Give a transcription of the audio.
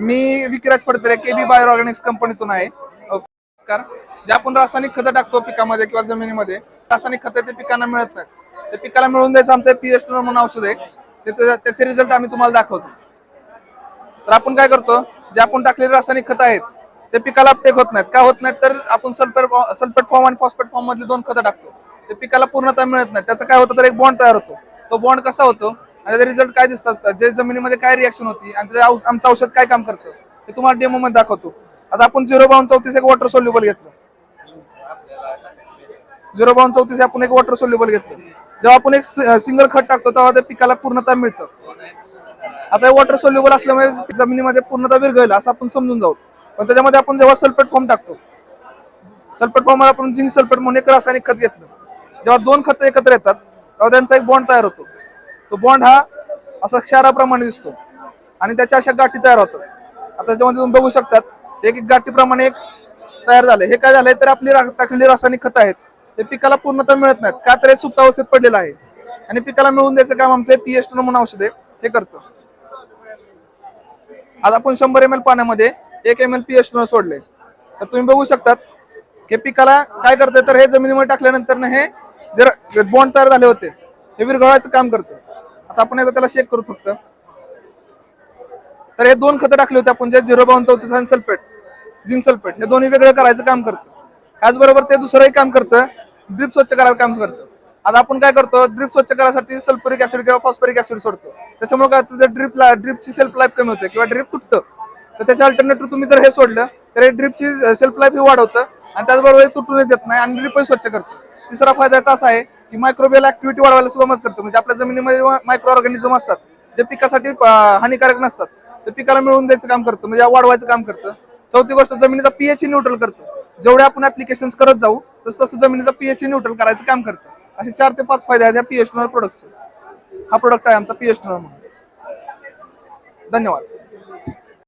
मी विकिराज फडतरे के बी bio Organics कंपनीतून आहे. नमस्कार. जे आपण रासायनिक खतं टाकतो पिकामध्ये किंवा जमिनीमध्ये रासायनिक खतं ते पिकांना मिळत नाहीत. ते पिकाला मिळून द्यायचं आमचं पीएच म्हणून औषध आहे. ते ते- त्याचे रिझल्ट आम्ही तुम्हाला दाखवतो. तर आपण काय करतो जे आपण टाकलेले रासायनिक खतं आहेत ते पिकाला अपटेक होत नाहीत. का होत नाहीत? तर आपण सल्फेट सल्फेट फॉर्म आणि फॉस्फेट फॉर्म मधले दोन खतं टाकतो. ते पिकाला पूर्णतः मिळत नाही त्याचं काय होतं? तर एक बॉन्ड तयार होतो. तो बॉन्ड कसा होतो? आणि त्याचे रिझल्ट काय दिसतात? जे जमिनीमध्ये काय रिॲक्शन होती आणि त्याचं आमचं औषध काय काम करतं? ते तुम्हाला डेमो मध्ये दाखवतो. आता आपण झिरो बावन चौतीस एक वॉटर सोल्युबल घेतलं. झिरो बावन चौतीस आपण एक वॉटर सोल्युबल घेतलं. जेव्हा आपण एक सिंगल खत टाकतो तेव्हा ते पिकाला पूर्णता मिळतं. आता वॉटर सोल्युबल असल्यामुळे जमिनीमध्ये पूर्णतः विरघळेल असं आपण समजून जाऊ. पण त्याच्यामध्ये आपण जेव्हा सल्फेट फॉर्म टाकतो सल्फेट फॉर्म आपण झिंक सल्फेट म्हणून एक रासायनिक खत घेतलं. जेव्हा दोन खतं एकत्र येतात तेव्हा त्यांचा एक बॉन्ड तयार होतो. तो बॉन्ड हा असा क्षाराप्रमाणे दिसतो. आणि त्याच्या अशा गाठी तयार होतात. आता त्याच्यामध्ये तुम्ही बघू शकतात एक एक गाठीप्रमाणे एक तयार झाले हे काय झालंय तर आपली टाकलेली रासायनिक खत आहेत. ते पिकाला पूर्णतः मिळत नाहीत. का तर हे सुप्तावस्थेत पडलेलं आहे. आणि पिकाला मिळवून द्यायचं काम आमचं पीएच म्हणून औषध आहे. हे करतं. आज आपण शंभर एम एल पाण्यामध्ये एक एम एल पी एच सोडले तर तुम्ही बघू शकतात की पिकाला काय करते तर हे जमिनीमध्ये टाकल्यानंतर हे जर बॉन्ड तयार झाले होते. हे विरघळायचं काम करतं. आता आपण आता त्याला शेक करू फक्त. तर हे दोन खतं टाकले होते आपण जे झिरो बावन चौतीस आणि सल्फेट जिंक सल्फेट हे दोन्ही वेगळं करायचं काम करतं. त्याचबरोबर ते दुसरंही काम करतं ड्रिप स्वच्छ करायला काम करतं. आता आपण काय करतो ड्रिप स्वच्छ करायसाठी सल्फरिक ऍसिड किंवा फॉस्फरिक ऍसिड सोडतो. त्याच्यामुळे काय होतं ड्रिप ड्रिपची सेल्फ लाईफ कमी होते किंवा ड्रिप तुटतं तर त्याच्या अल्टरनेटिव्ह तुम्ही जर हे सोडलं तर हे ड्रिपची सेल्फ लाईफ ही वाढवतं आणि त्याचबरोबर हे तुटून देत नाही आणि ड्रिपही स्वच्छ करतो. तिसरा फायद्याचा असा आहे की मायक्रोबियल ऍक्टिव्हिटी वाढवायला सुद्धा मदत करतं. म्हणजे आपल्या जमिनीमध्ये मायक्रो ऑर्गॅनिझम असतात जे पिकासाठी हानिकारक नसतात. ते पिकाला मिळवून द्यायचं काम करतं म्हणजे वाढवायचं काम करतं. चौथी गोष्ट जमिनीचा पीएच न्यूट्रल करतं. जेवढे आपण ऍप्लिकेशन करत जाऊ तसं तसं जमिनीचा पीएच न्यूट्रल करायचं काम करतं. असे चार ते पाच फायदे आहेत या पीएच प्रोडक्टचे हा प्रोडक्ट आहे आमचा पीएच म्हणून. धन्यवाद.